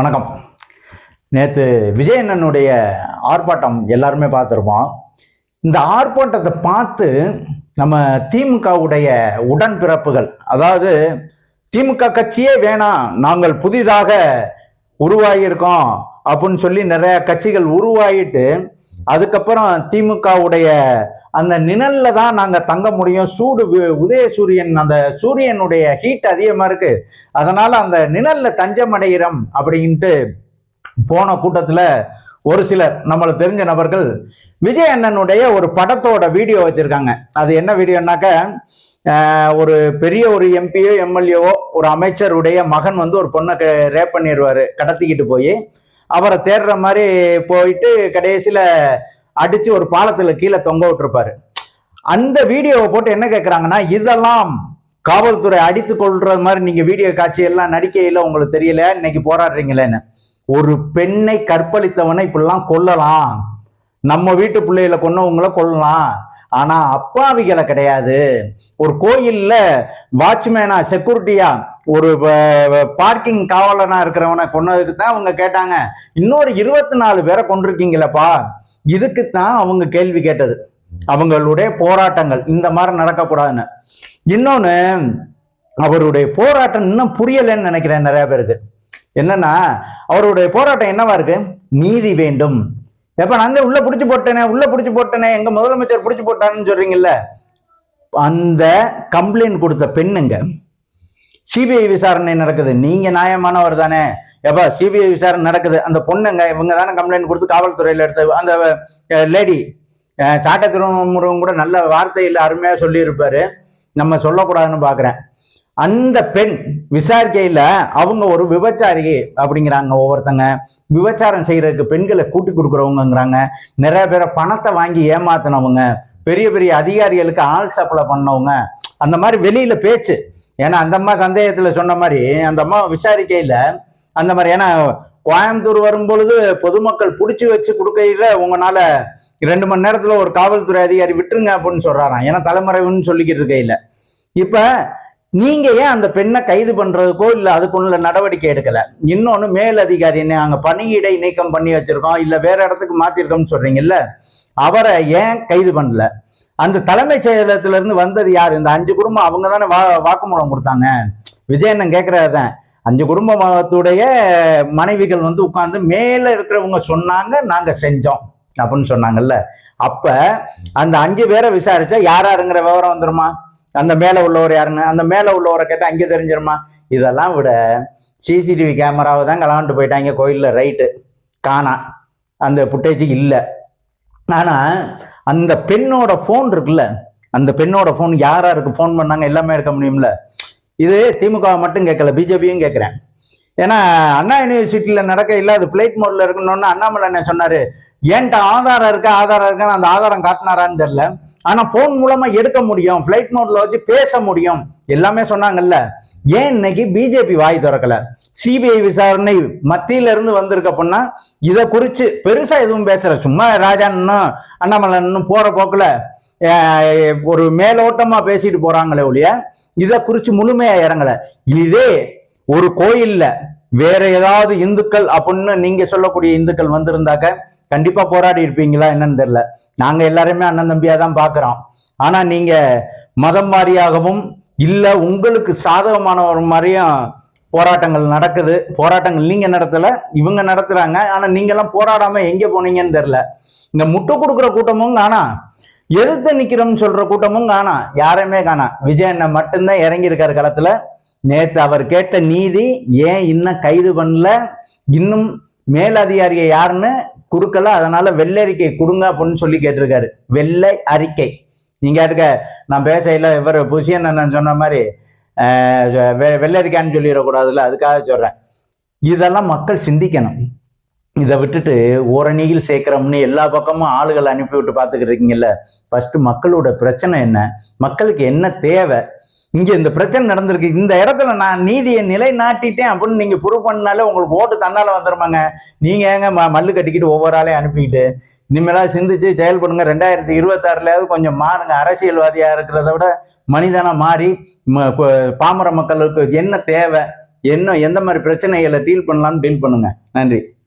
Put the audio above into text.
வணக்கம். நேற்று விஜயண்ணனுடைய ஆர்ப்பாட்டம் எல்லாருமே பார்த்துருப்போம். இந்த ஆர்ப்பாட்டத்தை பார்த்து நம்ம திமுகவுடைய உடன்பிறப்புகள் அதாவது திமுக கட்சியே வேணாம் நாங்கள் புதிதாக உருவாகியிருக்கோம் அப்படின்னு சொல்லி நிறைய கட்சிகள் உருவாகிட்டு அதுக்கப்புறம் திமுகவுடைய அந்த நிழல்ல தான் நாங்கள் தங்க முடியும். சூடு உதய சூரியன் அந்த சூரியனுடைய ஹீட் அதிகமா இருக்கு. அதனால அந்த நிழல்ல தஞ்சம் அடைகிறோம் அப்படின்ட்டு போன கூட்டத்துல ஒரு சிலர் நம்மளுக்கு தெரிஞ்ச நபர்கள் விஜய் அண்ணனுடைய ஒரு படத்தோட வீடியோ வச்சிருக்காங்க. அது என்ன வீடியோனாக்க ஒரு பெரிய ஒரு எம்பியோ எம்எல்ஏவோ ஒரு அமைச்சருடைய மகன் வந்து ஒரு பொண்ணை ரேப் பண்ணிடுவாரு கடத்திக்கிட்டு போய் அவரை தேடுற மாதிரி போயிட்டு கடைசியில அடிச்சு ஒரு பாலத்துல கீழே தொங்க விட்டுருப்பாரு. அந்த வீடியோவை போட்டு என்ன கேட்குறாங்கன்னா இதெல்லாம் காவல்துறை அடித்து கொள்றது மாதிரி நீங்க வீடியோ காட்சி எல்லாம் நடிக்கையில உங்களுக்கு தெரியல இன்னைக்கு போராடுறீங்களேன்னு. ஒரு பெண்ணை கற்பழித்தவனை இப்படிலாம் கொல்லலாம். நம்ம வீட்டு பிள்ளைகளை கொன்னவங்கள கொல்லலாம். ஆனா அப்பாவிகளை கிடையாது. ஒரு கோயில்ல வாட்ச்மேனா செக்யூரிட்டியா ஒரு பார்க்கிங் காவலனா இருக்கிறவனை கொன்னதுக்கு தான் அவங்க கேட்டாங்க. இன்னொரு இருபத்தி நாலு பேரை கொண்டிருக்கீங்களப்பா இதுக்கு தான் அவங்க கேள்வி கேட்டது. அவங்களுடைய போராட்டங்கள் இந்த மாதிரி நடக்கக்கூடாதுன்னு. இன்னொன்று அவருடைய போராட்டம் இன்னும் புரியலைன்னு நினைக்கிறேன் நிறைய பேருக்கு. என்னன்னா அவருடைய போராட்டம் என்னவா இருக்கு? நீதி வேண்டும். எப்ப நான் தான் உள்ள புடிச்சு போட்டேனே உள்ள புடிச்சு போட்டேனே எங்க முதலமைச்சர் புடிச்சு போட்டான்னு சொல்றீங்கல்ல? அந்த கம்ப்ளைண்ட் கொடுத்த பெண்ணுங்க சிபிஐ விசாரணை நடக்குது. நீங்க நியாயமானவர் தானே. எப்பா சிபிஐ விசாரணை நடக்குது. அந்த பொண்ணுங்க இவங்க தானே கம்ப்ளைண்ட் கொடுத்து காவல்துறையில் எடுத்த அந்த லேடி சாட்ட திருமுருகன் கூட நல்ல வார்த்தையில் அருமையாக சொல்லியிருப்பாரு. நம்ம சொல்லக்கூடாதுன்னு பார்க்குறேன் அந்த பெண் விசாரிக்கையில் அவங்க ஒரு விபச்சாரி அப்படிங்கிறாங்க ஒவ்வொருத்தங்க. விபச்சாரம் செய்கிறதுக்கு பெண்களை கூட்டி கொடுக்குறவங்கங்கிறாங்க. நிறைய பேரை பணத்தை வாங்கி ஏமாத்தினவங்க. பெரிய பெரிய அதிகாரிகளுக்கு ஆள் சப்ளை பண்ணவங்க. அந்த மாதிரி வெளியில் பேச்சு. ஏன்னா அந்த அம்மா சந்தேகத்தில் சொன்ன மாதிரி அந்த அம்மா விசாரிக்கையில் அந்த மாதிரி. ஏன்னா கோயம்புத்தூர் வரும்பொழுது பொதுமக்கள் பிடிச்சி வச்சு கொடுக்கையில உங்களால ரெண்டு மணி நேரத்துல ஒரு காவல்துறை அதிகாரி விட்டுருங்க அப்படின்னு சொல்றாராம். ஏன்னா தலைமறைவுன்னு சொல்லிக்கிட்டு கையில. இப்ப நீங்க ஏன் அந்த பெண்ணை கைது பண்றதுக்கோ இல்ல அதுக்குள்ள நடவடிக்கை எடுக்கல? இன்னொன்னு மேல் அதிகாரி அங்க பணியிடை நீக்கம் பண்ணி வச்சிருக்கோம் இல்ல வேற இடத்துக்கு மாத்திருக்கோம்னு சொல்றீங்கல்ல அவரை ஏன் கைது பண்ணல? அந்த தலைமைச் செயலகத்துல இருந்து வந்தது யாரு? இந்த அஞ்சு குடும்பம் அவங்க தானே வா வாக்குமூலம் கொடுத்தாங்க. விஜயண்ணன் கேட்கறதுதான் அஞ்சு குடும்பத்துடைய மனைவிகள் வந்து உட்கார்ந்து மேலே இருக்கிறவங்க சொன்னாங்க நாங்கள் செஞ்சோம் அப்படின்னு சொன்னாங்கல்ல. அப்போ அந்த அஞ்சு பேரை விசாரிச்சா யார் யாருங்கிற விவரம் வந்துருமா? அந்த மேலே உள்ளவர் யாருன்னு அந்த மேலே உள்ளவரை கேட்டால் அங்கே தெரிஞ்சிருமா? இதெல்லாம் விட சிசிடிவி கேமராவை தான் கலாண்டு போயிட்டாங்க கோயிலில் ரைட்டு. காணா. அந்த புட்டேஜ் இல்லை. ஆனால் அந்த பெண்ணோட ஃபோன் இருக்குல்ல அந்த பெண்ணோட ஃபோன் யார் யாருக்கு ஃபோன் பண்ணாங்க எல்லாமே இருக்க முடியும்ல. இது திமுக மட்டும் கேட்கல பிஜேபியும் கேட்குறேன் ஏன்னா அண்ணா யூனிவர்சிட்டியில் நடக்க இல்லை அது பிளைட் மோட்ல இருக்கணும்னு அண்ணாமலை என்ன சொன்னார். ஏன்ட்ட ஆதாரம் இருக்கா ஆதாரம் இருக்கான்னு அந்த ஆதாரம் காட்டினாரான்னு தெரியல. ஆனால் ஃபோன் மூலமாக எடுக்க முடியும் ஃப்ளைட் மோட்ல வச்சு பேச முடியும். எல்லாமே சொன்னாங்கல்ல. ஏன் இன்னைக்கு பிஜேபி வாய் திறக்கல? சிபிஐ விசாரணை மத்தியில இருந்து வந்திருக்க அப்படின்னா இதை குறித்து பெருசா எதுவும் பேசல. சும்மா ராஜான்னு அண்ணாமலைன்னு போற போக்குல ஒரு மேலோட்டமா பேசிட்டு போறாங்களே ஒழிய இதை குறிச்சு முழுமையா இறங்கல. இதே ஒரு கோயில்ல வேற ஏதாவது இந்துக்கள் அப்படின்னு நீங்க சொல்லக்கூடிய இந்துக்கள் வந்திருந்தாக்க கண்டிப்பா போராடி இருப்பீங்களா என்னன்னு தெரியல. நாங்க எல்லாருமே அண்ணன் தம்பியா தான் பாக்குறோம். ஆனா நீங்க மதம் வாரியாகவும் இல்ல உங்களுக்கு சாதகமான ஒரு மாதிரியும் போராட்டங்கள் நடக்குது. போராட்டங்கள் நீங்க நடத்தல இவங்க நடத்துறாங்க. ஆனா நீங்க எல்லாம் போராடாம எங்க போனீங்கன்னு தெரியல. இந்த முட்டு கொடுக்குற கூட்டமும் ஆனா எதிர்த்து நிக்கிறோம்னு சொல்ற கூட்டமும் காணா. யாரையுமே காணா. விஜயண்ண மட்டும்தான் இறங்கி இருக்காரு களத்துல. நேத்து அவர் கேட்ட நீதி ஏன் இன்னும் கைது பண்ணல? இன்னும் மேலதிகாரியை யாருன்னு கொடுக்கல அதனால வெள்ளை அறிக்கை கொடுங்க அப்படின்னு சொல்லி கேட்டிருக்காரு. வெள்ளை அறிக்கை. நீங்க இருக்க நான் பேசையில இவர் புசியன் அண்ணன் சொன்ன மாதிரி வெ- வெள்ளை அறிக்கைன்னு சொல்லிடக்கூடாதுல்ல. அதுக்காக சொல்றேன். இதெல்லாம் மக்கள் சிந்திக்கணும். இதை விட்டுட்டு ஓரணியில் சேர்க்கிறோம்னு எல்லா பக்கமும் ஆளுகளை அனுப்பி விட்டு பார்த்துக்கிட்டு இருக்கீங்கல்ல? மக்களோட பிரச்சனை என்ன? மக்களுக்கு என்ன தேவை? இங்கே இந்த பிரச்சனை நடந்திருக்கு. இந்த இடத்துல நான் நீதியை நிலைநாட்டிட்டேன் அப்படின்னு நீங்கள் ப்ரூவ் பண்ணாலே உங்களுக்கு ஓட்டு தன்னால் வந்துருமாங்க. நீங்கள் ஏங்க ம- மல்லு கட்டிக்கிட்டு ஒவ்வொரு ஆளையும் அனுப்பிக்கிட்டு இனிமேலாம் சிந்திச்சு செயல்படுங்க ரெண்டாயிரத்தி இருபத்தாறுலயாவது கொஞ்சம் மாறுங்க. அரசியல்வாதியாக இருக்கிறத விட மனிதனாக மாறி ம- பாமர மக்களுக்கு என்ன தேவை? என்ன எந்த மாதிரி பிரச்சனைகளை டீல் பண்ணலாம்னு டீல் பண்ணுங்க. நன்றி.